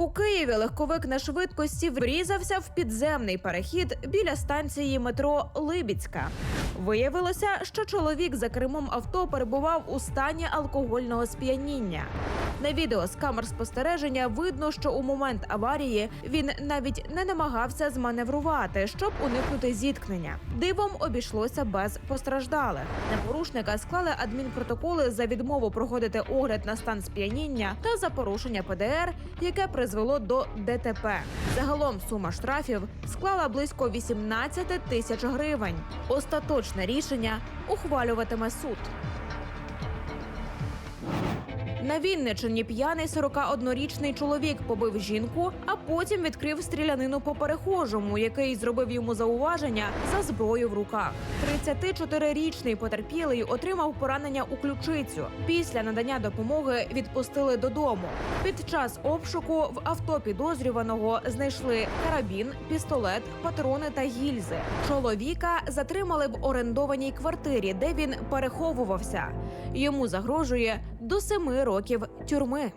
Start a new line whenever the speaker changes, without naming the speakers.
У Києві легковик на швидкості врізався в підземний перехід біля станції метро Либіцька. Виявилося, що чоловік за кермом авто перебував у стані алкогольного сп'яніння. На відео з камер спостереження видно, що у момент аварії він навіть не намагався зманеврувати, щоб уникнути зіткнення. Дивом обійшлося без постраждалих. На порушника склали адмінпротоколи за відмову проходити огляд на стан сп'яніння та за порушення ПДР, яке призвело до ДТП. Загалом сума штрафів склала близько 18 тисяч гривень. Остаточне рішення ухвалюватиме суд. На Вінничині п'яний 41-річний чоловік побив жінку, а потім відкрив стрілянину по перехожому, який зробив йому зауваження за зброю в руках. 34-річний потерпілий отримав поранення у ключицю. Після надання допомоги відпустили додому. Під час обшуку в авто підозрюваного знайшли карабін, пістолет, патрони та гільзи. Чоловіка затримали в орендованій квартирі, де він переховувався. Йому загрожує до семи років тюрми.